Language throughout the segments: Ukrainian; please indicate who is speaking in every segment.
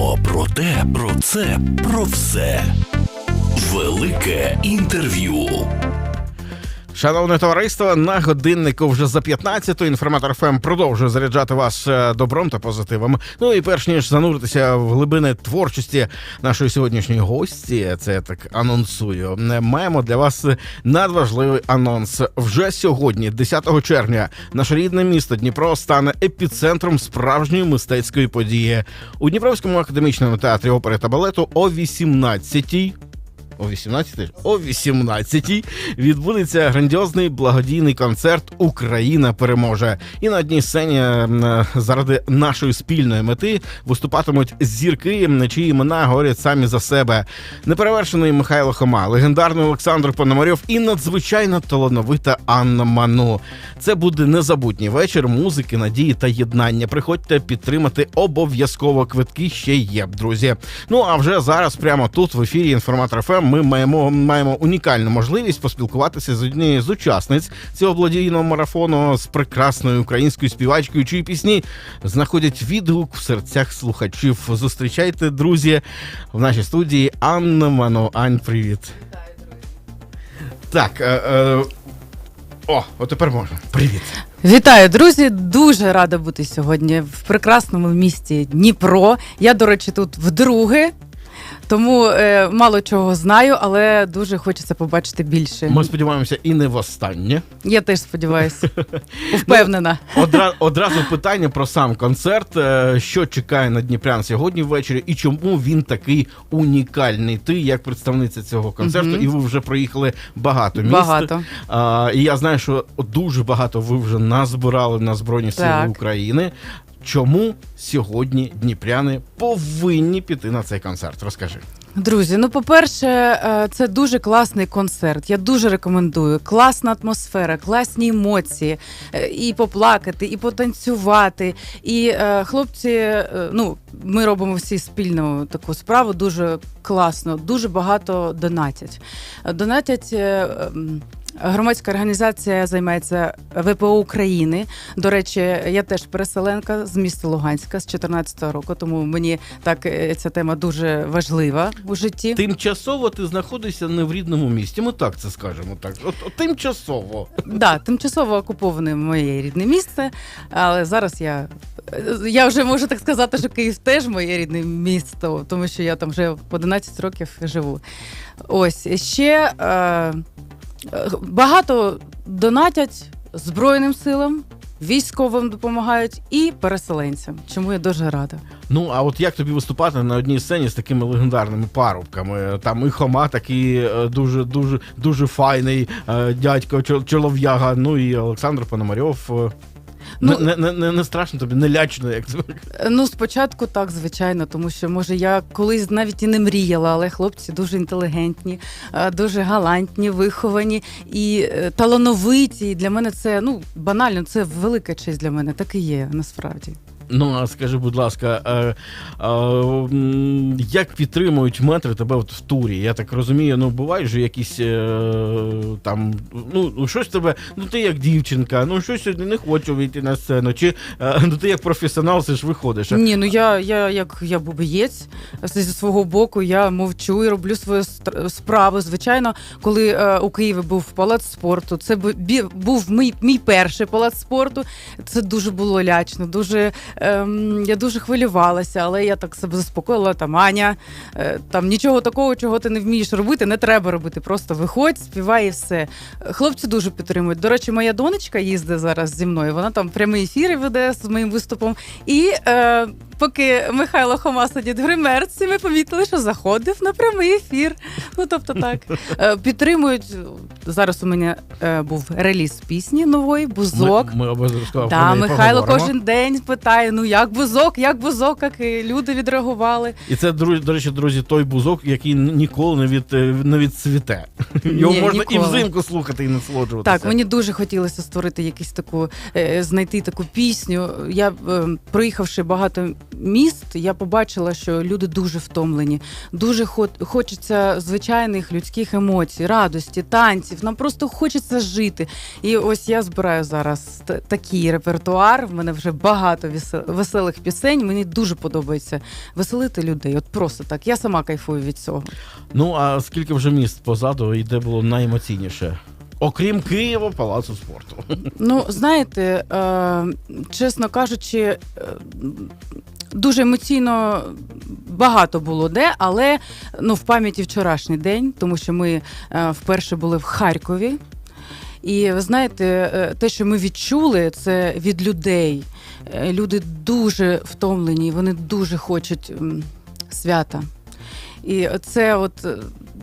Speaker 1: О, про те, про це, про все. Велике інтерв'ю.
Speaker 2: Шановне товариство, на годиннику вже за 15 інформатор ФМ продовжує заряджати вас е, добром та позитивом. Ну і перш ніж зануритися в глибини творчості нашої сьогоднішньої гості, це я так анонсую. е, Маємо для вас надважливий анонс. Вже сьогодні, 10 червня, наше рідне місто Дніпро стане епіцентром справжньої мистецької події у Дніпровському академічному театрі опери та балету о 18-й о 18 о 18 відбудеться грандіозний благодійний концерт Україна переможе. І на одній сцені заради нашої спільної мети виступатимуть зірки, чиї імена говорять самі за себе. Неперевершений Михайло Хома, легендарний Олександр Пономарьов і надзвичайно талановита Анна Ману. Це буде незабутній вечір музики, надії та єднання. Приходьте підтримати обов'язково квитки ще є, друзі. Ну а вже зараз, прямо тут в ефірі інформатор ФМ, ми маємо маємо унікальну можливість поспілкуватися з однією з учасниць цього благодійного марафону з прекрасною українською співачкою, чиї пісні знаходять відгук в серцях слухачів. Зустрічайте, друзі, в нашій студії Анна Мано. Ань, привіт. Так. Е, е, о, от тепер можна. Привіт.
Speaker 3: Вітаю, друзі! Дуже рада бути сьогодні в прекрасному місті Дніпро. Я, до речі, тут вдруге. Тому е, мало чого знаю, але дуже хочеться побачити більше.
Speaker 2: Ми сподіваємося, і не востаннє.
Speaker 3: Я теж сподіваюся. Впевнена.
Speaker 2: Одра, одразу питання про сам концерт. Е, Що чекає на Дніпрян сьогодні ввечері, і чому він такий унікальний? Ти як представниця цього концерту,
Speaker 3: Мгм.
Speaker 2: і ви вже проїхали багато міст.
Speaker 3: Багато.
Speaker 2: А, і я знаю, що дуже багато ви вже назбирали на Збройні Сили України. Чому сьогодні дніпряни повинні піти на цей концерт? Розкажи.
Speaker 3: Друзі, ну по-перше, е, це дуже класний концерт. Я дуже рекомендую. Класна атмосфера, класні емоції. Е, І поплакати, і потанцювати. І е, хлопці, ну ми робимо всі спільну таку справу, дуже класно, дуже багато донатять. Донатять. Е, Громадська організація займається ВПО України. До речі, я теж переселенка з міста Луганська з 14-го року, тому мені так е, ця тема дуже важлива у житті.
Speaker 2: Тимчасово ти знаходишся не в рідному місті. Ми так це скажемо. Так, от, от тимчасово.
Speaker 3: Да, тимчасово окуповане моє рідне місце, але зараз я. Я вже можу так сказати, що Київ теж моє рідне місто, тому що я там вже 11 років живу. Ось ще е, е, багато донатять Збройним силам, військовим допомагають і переселенцям, чому я дуже рада.
Speaker 2: Ну, а от як тобі виступати на одній сцені з такими легендарними парубками? Там і Хома такий е, дуже дуже дуже файний е, дядько чол- чолов'яга, ну і Олександр Пономарьов.
Speaker 3: Ну-
Speaker 2: не, не, не, не страшно тобі, не лячно, як це.
Speaker 3: Ну, спочатку так, звичайно, тому що може я колись навіть і не мріяла, але хлопці дуже інтелігентні, е, дуже галантні, виховані і е, талановиті. І для мене це ну банально, це велика честь для мене. Так і є насправді.
Speaker 2: Ну, а скажи, будь ласка, е, е, м, як підтримують метри тебе от в турі? Я так розумію, ну бувають же якісь е, там, ну, ну, щось тебе, ну ти як дівчинка, ну щось не хочу вийти на сцену, чи е, ну ти як професіонал, все ж виходиш.
Speaker 3: Ні, ну я, я як я бубієць зі свого боку, я мовчу і роблю свою справу. Звичайно, коли е, у Києві був палац спорту, це бу- був мій, мій перший палац спорту. Це дуже було лячно, дуже ем, я дуже хвилювалася, але я так себе заспокоїла. Там Аня, е, там нічого такого, чого ти не вмієш робити, не треба робити. Просто виходь, співай і все. Хлопці дуже підтримують. До речі, моя донечка їздить зараз зі мною. Вона там прямі ефіри веде з моїм виступом. І е, поки Михайло Хома сидить в гримерці, ми помітили, що заходив на прямий ефір. Ну тобто так Е, підтримують. Зараз у мене е, був реліз пісні нової, бузок.
Speaker 2: Ми, ми обов'язково
Speaker 3: Да,
Speaker 2: про неї
Speaker 3: Михайло
Speaker 2: поговоримо.
Speaker 3: кожен день питає: ну як бузок, як бузок, як і люди відреагували.
Speaker 2: І це, друзі, до речі, друзі, той бузок, який ніколи не від е, не відцвіте. Його
Speaker 3: Ні,
Speaker 2: можна і взимку слухати, і насолоджуватися.
Speaker 3: Так, мені дуже хотілося створити якусь таку, е, знайти таку пісню. Я е, проїхавши багато міст, я побачила, що люди дуже втомлені, дуже хо- хочеться звичайних людських емоцій, радості, танців. Нам просто хочеться жити. І ось я збираю зараз такий репертуар. В мене вже багато весел- веселих пісень. Мені дуже подобається веселити людей. От просто так. Я сама кайфую від цього.
Speaker 2: Ну а скільки вже міст позаду і де було найемоційніше? Окрім Києва, палацу спорту.
Speaker 3: Ну, знаєте, е, чесно кажучи, е, дуже емоційно багато було де, але ну, в пам'яті вчорашній день, тому що ми е, вперше були в Харкові. І ви знаєте, е, те, що ми відчули, це від людей. Е, Люди дуже втомлені, вони дуже хочуть свята. І це, от, е,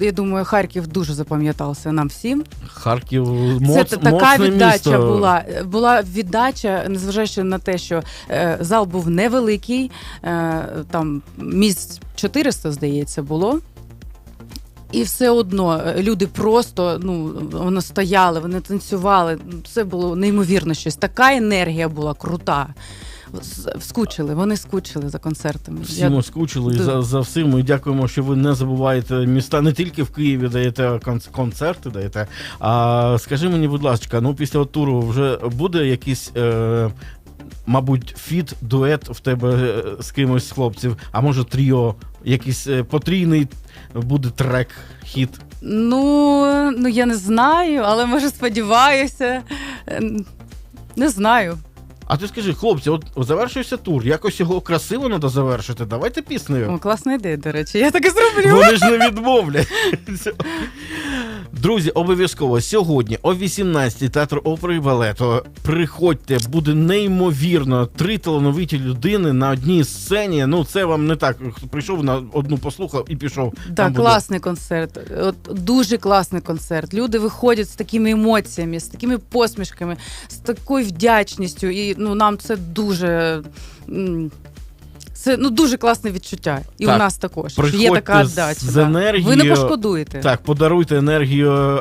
Speaker 3: я думаю, Харків дуже запам'ятався нам всім.
Speaker 2: Харків
Speaker 3: Це
Speaker 2: моц,
Speaker 3: та- така віддача
Speaker 2: місто.
Speaker 3: була. Була віддача, незважаючи на те, що е, зал був невеликий, е, там місць 400, здається, було. І все одно е, люди просто ну вони стояли, вони танцювали. Це було неймовірно щось. Така енергія була крута. Скучили, вони скучили за концертами.
Speaker 2: Всі
Speaker 3: Я-
Speaker 2: скучили
Speaker 3: Ду-
Speaker 2: за, за всім. І дякуємо, що ви не забуваєте міста не тільки в Києві даєте кон- концерти, даєте. А скажи мені, будь ласка, ну після туру вже буде якийсь. Е... Мабуть, фіт, дует в тебе е, з кимось з хлопців, а може тріо, якийсь е, потрійний буде трек, хіт.
Speaker 3: Ну, ну я не знаю, але може сподіваюся. Е, Не знаю.
Speaker 2: А ти скажи, хлопці, от завершується тур, якось його красиво треба завершити. Давайте піснею.
Speaker 3: О, класна ідея, до речі. Я так і зроблю.
Speaker 2: Вони ж не відмовлять. Друзі, обов'язково сьогодні о 18-й театр опери і балету. Приходьте, буде неймовірно. Три талановиті людини на одній сцені. Ну, це вам не так. Прийшов на одну послухав і пішов. Там
Speaker 3: Так,
Speaker 2: буде-
Speaker 3: класний концерт. От дуже класний концерт. Люди виходять з такими емоціями, з такими посмішками, з такою вдячністю. І ну нам це дуже. Це ну дуже класне відчуття. І
Speaker 2: Так,
Speaker 3: у нас також.
Speaker 2: приходьте
Speaker 3: Є така
Speaker 2: з-
Speaker 3: віддача.
Speaker 2: з енергією.
Speaker 3: Ви не пошкодуєте.
Speaker 2: Так, подаруйте енергію е,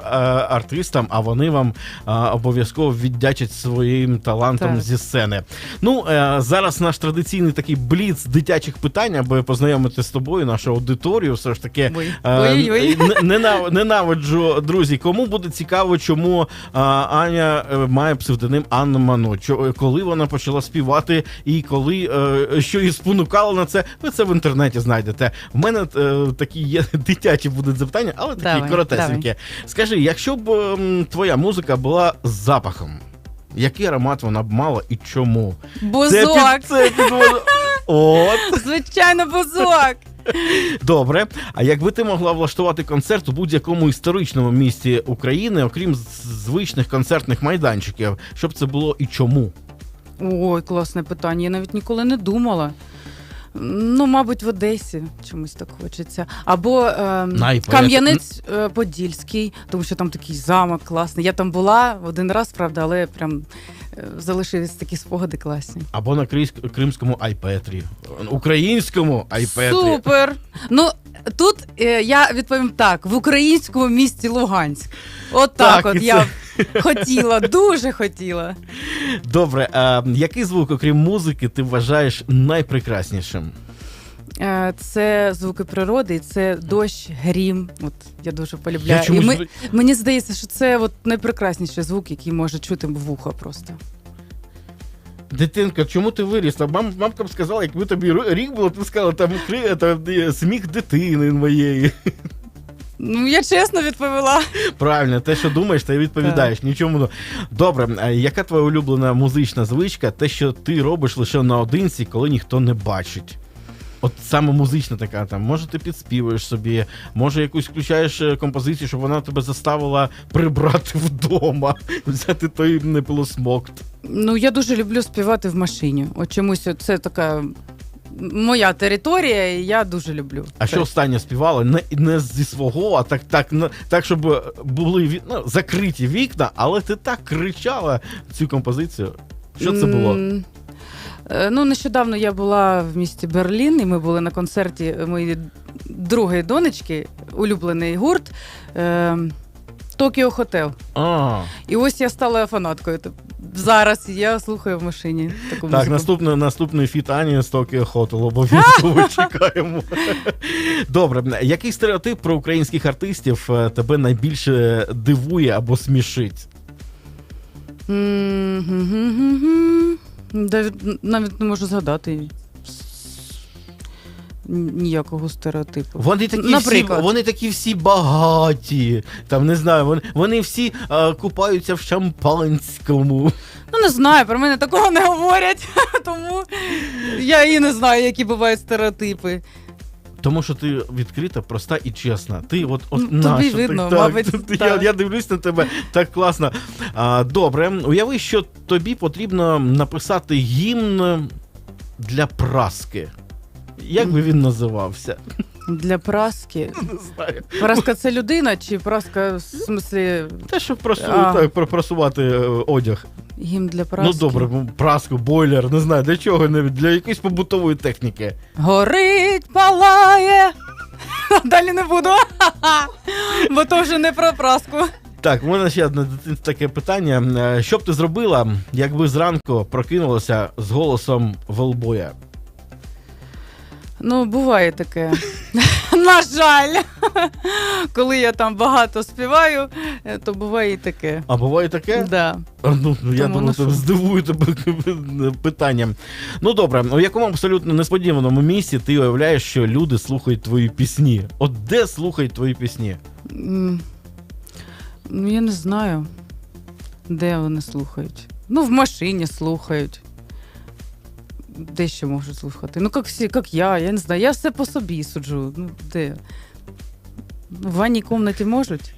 Speaker 2: артистам, а вони вам е, обов'язково віддячать своїм талантом
Speaker 3: Так.
Speaker 2: зі сцени. Ну е, зараз наш традиційний такий бліц дитячих питань, аби познайомити з тобою, нашу аудиторію. Все ж таки.
Speaker 3: Ой.
Speaker 2: Е, ненав- Ненавиджу, друзі. Кому буде цікаво, чому е, Аня е, має псевдоним Анна Мано? Чо- коли вона почала співати, і коли е, що її спонукало на це, ви це в інтернеті знайдете. В мене е, такі є дитячі будуть запитання, але такі
Speaker 3: Давай,
Speaker 2: коротесенькі. Скажи, якщо б твоя музика була з запахом, який аромат вона б мала і чому?
Speaker 3: Бузок!
Speaker 2: Це під, це під... От.
Speaker 3: Звичайно, бузок!
Speaker 2: Добре. А якби ти могла влаштувати концерт у будь-якому історичному місті України, окрім звичних концертних майданчиків, щоб це було і чому?
Speaker 3: Ой, класне питання. Я навіть ніколи не думала. Ну, мабуть, в Одесі чомусь так хочеться. Або е,
Speaker 2: Най,
Speaker 3: Кам'янець е, Подільський, тому що там такий замок класний. Я там була один раз, правда, але прям е, залишились такі спогади класні.
Speaker 2: Або на крис- кримському айпетрі, українському айпетрі.
Speaker 3: Супер! Ну тут е, я відповім так: в українському місті Луганськ. От так,
Speaker 2: Так,
Speaker 3: от
Speaker 2: і
Speaker 3: я хотіла, дуже хотіла.
Speaker 2: Добре, а який звук, окрім музики, ти вважаєш найпрекраснішим?
Speaker 3: Е, Це звуки природи, і це дощ, грім. От я дуже полюбляю.
Speaker 2: чомусь
Speaker 3: І ми, мені здається, що це от найпрекрасніший звук, який може чути вухо просто.
Speaker 2: Дитинка, чому ти вирісла? Мам, мамка б сказала, якби тобі рік було, ти б сказала, там кри- там, е, сміх дитини моєї.
Speaker 3: Ну я чесно відповіла.
Speaker 2: Правильно, те, що думаєш, ти відповідаєш. Нічому. Добре, а яка твоя улюблена музична звичка? Те, що ти робиш лише наодинці, коли ніхто не бачить. От саме музична така там. Може, ти підспівуєш собі, може якусь включаєш е, композицію, щоб вона тебе заставила прибрати вдома, взяти той непилосмокт.
Speaker 3: Ну я дуже люблю співати в машині. От чомусь це така моя територія, і я дуже люблю.
Speaker 2: А
Speaker 3: це.
Speaker 2: що останнє співала? Не, не зі свого, а так, так, на- так щоб були ну, закриті вікна, але ти так кричала цю композицію. Що це було?
Speaker 3: М, е, Ну, нещодавно я була в місті Берлін, і ми були на концерті моєї другої донечки, улюблений гурт е, Токіо Хотел.
Speaker 2: А,
Speaker 3: І ось я стала фанаткою. Тоб- Зараз я слухаю в машині таку
Speaker 2: так,
Speaker 3: музику.
Speaker 2: наступний, наступний фіт Ані з Tokyo Hotel обов'язково чекаємо. Добре, який стереотип про українських артистів е, тебе найбільше дивує або смішить?
Speaker 3: Навіть не можу згадати ніякого стереотипу.
Speaker 2: Вони такі всі, вони такі всі багаті. Там не знаю, вони, вони всі а, купаються в шампанському.
Speaker 3: Ну не знаю, про мене такого не говорять, тому я і не знаю, які бувають стереотипи.
Speaker 2: Тому що ти відкрита, проста і чесна. Ти от, от
Speaker 3: Ну, тобі
Speaker 2: наша,
Speaker 3: видно,
Speaker 2: так,
Speaker 3: мабуть,
Speaker 2: так, я, я дивлюсь на тебе так класно. А, добре, уяви, що тобі потрібно написати гімн для праски. Як би він називався?
Speaker 3: Для праски.
Speaker 2: Не знаю.
Speaker 3: Праска це людина, чи праска в смислі
Speaker 2: Те, щоб просу...
Speaker 3: А.
Speaker 2: так, про- просувати е, одяг.
Speaker 3: гімн для праски?
Speaker 2: Ну добре, праску, бойлер, не знаю, для чого для якоїсь побутової техніки.
Speaker 3: Горить, палає. Далі не буду. Бо то вже не про праску.
Speaker 2: Так, у мене ще одне дитинство таке питання. Е, Що б ти зробила, якби зранку прокинулася з голосом велбоя?
Speaker 3: Ну, буває таке. На жаль. Коли я там багато співаю, е, то буває і таке.
Speaker 2: А буває таке?
Speaker 3: Да.
Speaker 2: А, Ну, ну, я
Speaker 3: Тому,
Speaker 2: думаю,
Speaker 3: ну,
Speaker 2: це
Speaker 3: що?
Speaker 2: здивую тебе питанням. Ну добре, у якому абсолютно несподіваному місці ти уявляєш, що люди слухають твої пісні? От де слухають твої пісні?
Speaker 3: М, Ну, я не знаю, де вони слухають. Ну, в машині слухають. Де ще можуть слухати? Ну, як всі, як я, я не знаю. Я все по собі суджу. Ну, де? В ванній кімнаті можуть?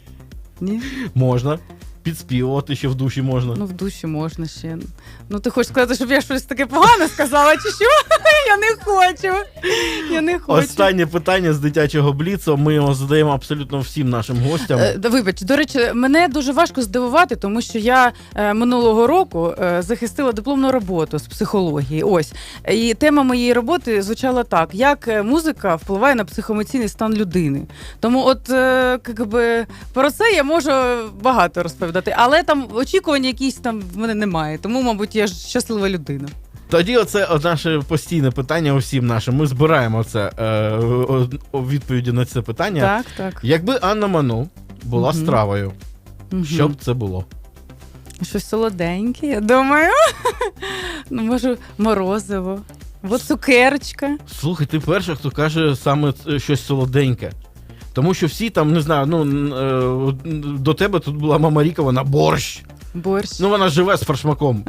Speaker 3: Ні?
Speaker 2: Можна. Підспівувати ще в душі можна.
Speaker 3: Ну, в душі можна ще. Ну, ти хочеш сказати, щоб я щось таке погане сказала, чи що? Я не хочу. Я не хочу.
Speaker 2: Останнє питання з дитячого бліцу. Ми його задаємо абсолютно всім нашим гостям.
Speaker 3: Е, Вибач, до речі, мене дуже важко здивувати, тому що я е, минулого року е, захистила дипломну роботу з психології. Ось і тема моєї роботи звучала так: як е, музика впливає на психоемоційний стан людини. Тому, от е, якби, про це я можу багато розповідати, але там очікувань якісь там в мене немає. Тому, мабуть, я ж щаслива людина.
Speaker 2: Тоді оце наше постійне питання усім нашим. Ми збираємо це е, о- відповіді на це питання.
Speaker 3: Так, так.
Speaker 2: Якби Анна Ману була
Speaker 3: Мгм.
Speaker 2: стравою,
Speaker 3: Мгм.
Speaker 2: що б це було?
Speaker 3: Щось солоденьке, я думаю. ну, може, морозиво. Або цукерочка.
Speaker 2: Слухай, ти перша, хто каже саме ц- щось солоденьке. Тому що всі там, не знаю, ну е, до тебе тут була мама Ріка, вона борщ.
Speaker 3: Борщ.
Speaker 2: Ну вона живе з фаршмаком.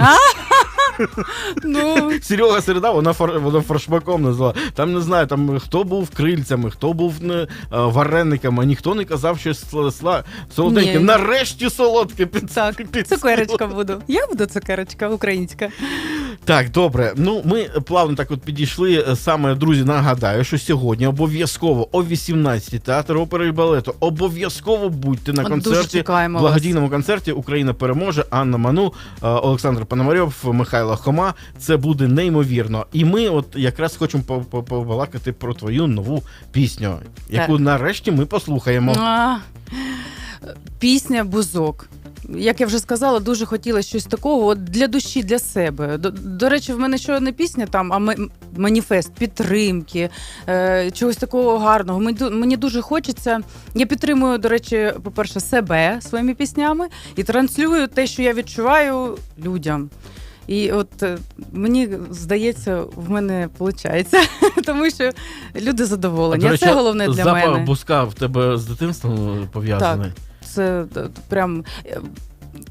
Speaker 3: Ну,
Speaker 2: Серега Середа, вона фар, вона фаршмаком назвала. Там не знаю, там хто був крильцями, хто був не, е, варениками, ніхто не казав щось сла, солоденьке.
Speaker 3: Ні.
Speaker 2: Нарешті солодке під,
Speaker 3: так,
Speaker 2: під
Speaker 3: цукерочка буду. Я буду цукерочка українська.
Speaker 2: Так, добре. Ну, ми плавно так от підійшли. Саме, друзі, нагадаю, що сьогодні обов'язково о 18 театр опери і балету. Обов'язково будьте на
Speaker 3: От Дуже
Speaker 2: концерті.
Speaker 3: вас.
Speaker 2: Благодійному концерті Україна переможе Анна Ману, е, Олександр Пономарьов, Михайло Хома. Це буде неймовірно. І ми, от якраз хочемо по- по- побалакати про твою нову пісню, яку нарешті ми послухаємо.
Speaker 3: А, Пісня Бузок. Як я вже сказала, дуже хотіла щось такого от для душі, для себе. До, до речі, в мене що не пісня там, а маніфест підтримки, е, чогось такого гарного. Мені, мені дуже хочеться. Я підтримую, до речі, по-перше, себе своїми піснями і транслюю те, що я відчуваю людям. І от е, мені здається, в мене виходить, тому що люди задоволені.
Speaker 2: До
Speaker 3: А
Speaker 2: речі,
Speaker 3: це головне для
Speaker 2: запах
Speaker 3: мене.
Speaker 2: буска в тебе з дитинством пов'язаний.
Speaker 3: Це т- т- прям.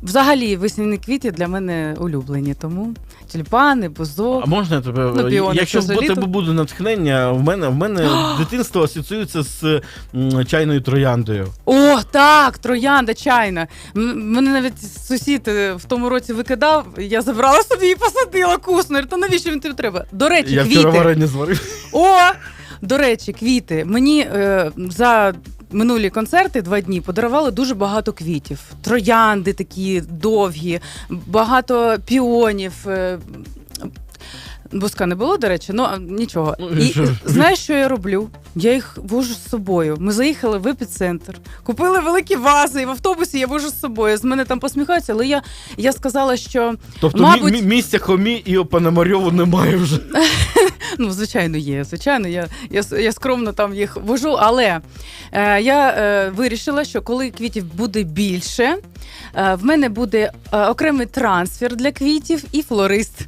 Speaker 3: Взагалі, весняні квіти для мене улюблені, тому тюльпани, бузок.
Speaker 2: А можна я тебе?
Speaker 3: Ну, піони
Speaker 2: Якщо в тебе буде натхнення, в мене в мене дитинство асоціюється з м, чайною трояндою.
Speaker 3: О, так, троянда чайна. М- Мене навіть сусід е, в тому році викидав, я забрала собі і посадила куснер. Та навіщо він тобі треба? До речі,
Speaker 2: Я
Speaker 3: квіти.
Speaker 2: вчора варення зварив.
Speaker 3: О! До речі, квіти. Мені е, за минулі концерти два дні подарували дуже багато квітів. Троянди такі довгі, багато піонів. Е, Буска не було, до речі, ну нічого.
Speaker 2: Ну,
Speaker 3: І знаєш, що я роблю? Я їх вожу з собою. Ми заїхали в епіцентр, купили великі вази, і в автобусі я вожу з собою. З мене там посміхаються, але я, я сказала, що
Speaker 2: Тобто
Speaker 3: Мабуть-
Speaker 2: мі- мі- місця хомі і Пономарьову немає вже.
Speaker 3: Ну, звичайно, є. Звичайно, я, я, я скромно там їх вожу. Але е, я е, вирішила, що коли квітів буде більше, е, в мене буде е, окремий трансфер для квітів і флорист.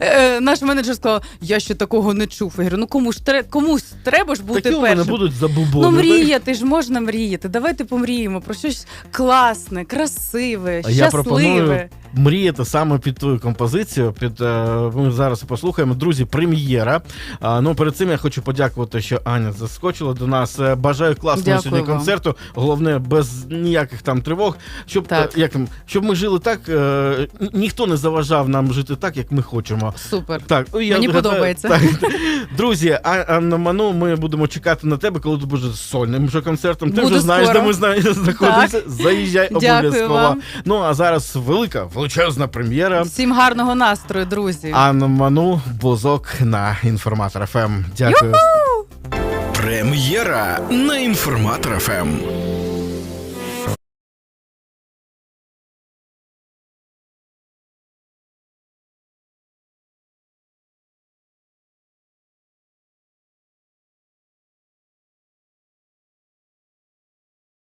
Speaker 3: Е, Наш менеджер сказав, я ще такого не чув. Я говорю, ну кому ж тре- комусь треба ж бути
Speaker 2: Такі у мене
Speaker 3: першим.
Speaker 2: будуть забубони.
Speaker 3: Ну, мріяти ж можна мріяти. Давайте помріємо про щось класне, красиве,
Speaker 2: А Я пропоную
Speaker 3: щасливе.
Speaker 2: Мріяти саме під твою композицію. Під е, ми зараз послухаємо. Друзі, прем'єра. Ну перед цим я хочу подякувати, що Аня заскочила до нас. Е, Бажаю класного
Speaker 3: Дякую
Speaker 2: сьогодні
Speaker 3: вам.
Speaker 2: концерту. Головне, без ніяких там тривог. Щоб
Speaker 3: Так.
Speaker 2: е, як щоб ми жили так. ніхто не заважав нам жити так, як ми хочемо.
Speaker 3: Супер.
Speaker 2: Так, ну, я
Speaker 3: Мені
Speaker 2: гадаю-
Speaker 3: подобається.
Speaker 2: Так. Друзі, Анна Ману, ми будемо чекати на тебе, коли ти будеш сольним вже концертом. Ти
Speaker 3: Буду
Speaker 2: вже знаєш,
Speaker 3: скоро.
Speaker 2: де ми зна- знаходимося. Заїжджай обов'язково. Ну а зараз велика, величезна прем'єра.
Speaker 3: Всім гарного настрою, друзі.
Speaker 2: Анна Ману, бозок на інформатор ФМ. Дякую.
Speaker 1: Прем'єра на інформатор ФМ.